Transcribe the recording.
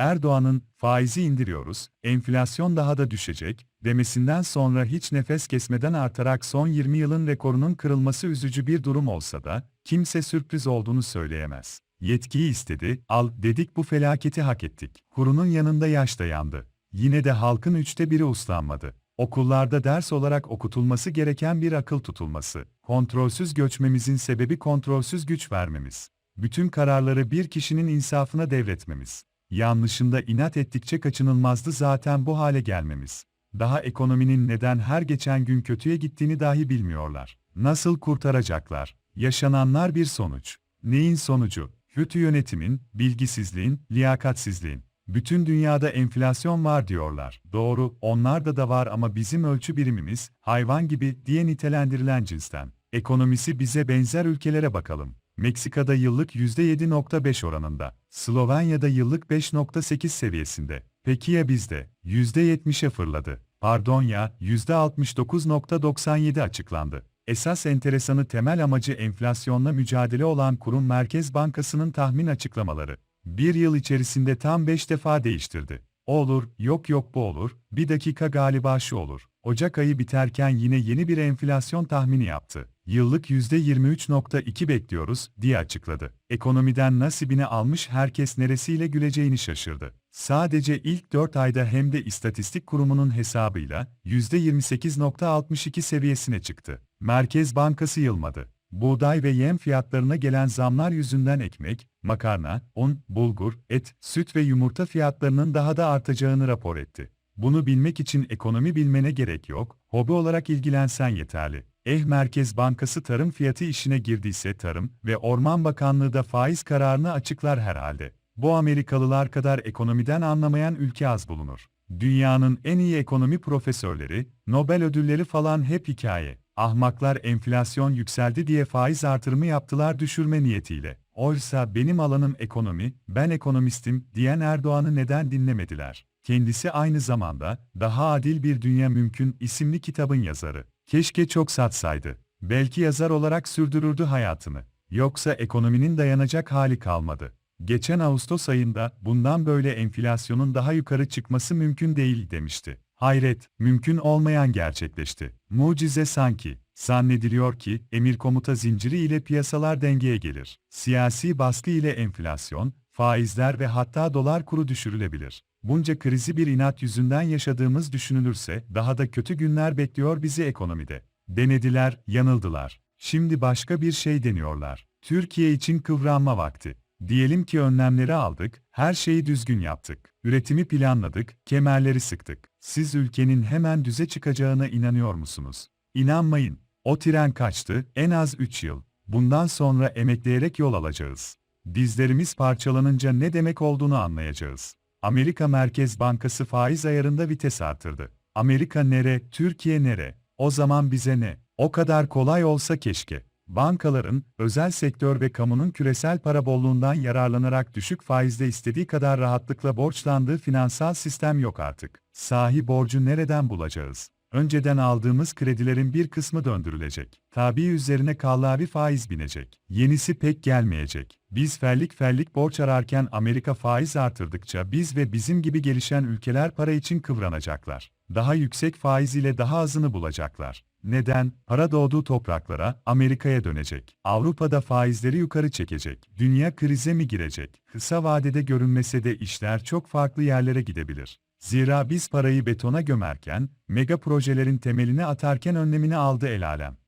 Erdoğan'ın faizi indiriyoruz, enflasyon daha da düşecek demesinden sonra hiç nefes kesmeden artarak son 20 yılın rekorunun kırılması üzücü bir durum olsa da kimse sürpriz olduğunu söyleyemez. Yetkiyi istedi, al dedik bu felaketi hak ettik. Kurunun yanında yaş dayandı. Yine de halkın üçte biri uslanmadı. Okullarda ders olarak okutulması gereken bir akıl tutulması. Kontrolsüz göçmemizin sebebi kontrolsüz güç vermemiz. Bütün kararları bir kişinin insafına devretmemiz. Yanlışında inat ettikçe kaçınılmazdı zaten bu hale gelmemiz. Daha ekonominin neden her geçen gün kötüye gittiğini dahi bilmiyorlar. Nasıl kurtaracaklar? Yaşananlar bir sonuç. Neyin sonucu? Kötü yönetimin, bilgisizliğin, liyakatsizliğin. Bütün dünyada enflasyon var diyorlar. Doğru, onlarda da var ama bizim ölçü birimimiz, hayvan gibi diye nitelendirilen cinsten. Ekonomisi bize benzer ülkelere bakalım. Meksika'da yıllık %7.5 oranında, Slovenya'da yıllık 5.8 seviyesinde. Peki ya bizde? %70'e fırladı. Pardon ya, %69.97 açıklandı. Esas enteresanı temel amacı enflasyonla mücadele olan kurum Merkez Bankası'nın tahmin açıklamaları. Bir yıl içerisinde tam 5 defa değiştirdi. O olur, yok yok bu olur, bir dakika galiba şu olur. Ocak ayı biterken yine yeni bir enflasyon tahmini yaptı. Yıllık %23.2 bekliyoruz, diye açıkladı. Ekonomiden nasibini almış herkes neresiyle güleceğini şaşırdı. Sadece ilk 4 ayda hem de İstatistik Kurumu'nun hesabıyla %28.62 seviyesine çıktı. Merkez Bankası yılmadı. Buğday ve yem fiyatlarına gelen zamlar yüzünden ekmek, makarna, un, bulgur, et, süt ve yumurta fiyatlarının daha da artacağını rapor etti. Bunu bilmek için ekonomi bilmene gerek yok, hobi olarak ilgilensen yeterli. Eh Merkez Bankası tarım fiyatı işine girdiyse Tarım ve Orman Bakanlığı da faiz kararını açıklar herhalde. Bu Amerikalılar kadar ekonomiden anlamayan ülke az bulunur. Dünyanın en iyi ekonomi profesörleri, Nobel ödülleri falan hep hikaye. Ahmaklar enflasyon yükseldi diye faiz artırımı yaptılar düşürme niyetiyle. Oysa benim alanım ekonomi, ben ekonomistim diyen Erdoğan'ı neden dinlemediler? Kendisi aynı zamanda Daha Adil Bir Dünya Mümkün isimli kitabın yazarı. Keşke çok satsaydı. Belki yazar olarak sürdürürdü hayatını. Yoksa ekonominin dayanacak hali kalmadı. Geçen Ağustos ayında bundan böyle enflasyonun daha yukarı çıkması mümkün değil demişti. Hayret, mümkün olmayan gerçekleşti. Mucize sanki. Zannediliyor ki, emir komuta zinciri ile piyasalar dengeye gelir. Siyasi baskı ile enflasyon, faizler ve hatta dolar kuru düşürülebilir. Bunca krizi bir inat yüzünden yaşadığımız düşünülürse, daha da kötü günler bekliyor bizi ekonomide. Denediler, yanıldılar. Şimdi başka bir şey deniyorlar. Türkiye için kıvranma vakti. Diyelim ki önlemleri aldık, her şeyi düzgün yaptık. Üretimi planladık, kemerleri sıktık. Siz ülkenin hemen düze çıkacağına inanıyor musunuz? İnanmayın. O tren kaçtı, en az 3 yıl. Bundan sonra emekleyerek yol alacağız. Dizlerimiz parçalanınca ne demek olduğunu anlayacağız. Amerika Merkez Bankası faiz ayarında vites artırdı. Amerika nere, Türkiye nere? O zaman bize ne? O kadar kolay olsa keşke. Bankaların, özel sektör ve kamunun küresel para bolluğundan yararlanarak düşük faizle istediği kadar rahatlıkla borçlandığı finansal sistem yok artık. Sahi borcu nereden bulacağız? Önceden aldığımız kredilerin bir kısmı döndürülecek. Tabi üzerine kallavi faiz binecek. Yenisi pek gelmeyecek. Biz fellik fellik borç ararken Amerika faiz artırdıkça biz ve bizim gibi gelişen ülkeler para için kıvranacaklar. Daha yüksek faiz ile daha azını bulacaklar. Neden? Para doğduğu topraklara, Amerika'ya dönecek. Avrupa'da faizleri yukarı çekecek. Dünya krize mi girecek? Kısa vadede görünmese de işler çok farklı yerlere gidebilir. Zira biz parayı betona gömerken, mega projelerin temelini atarken önlemini aldı el alem.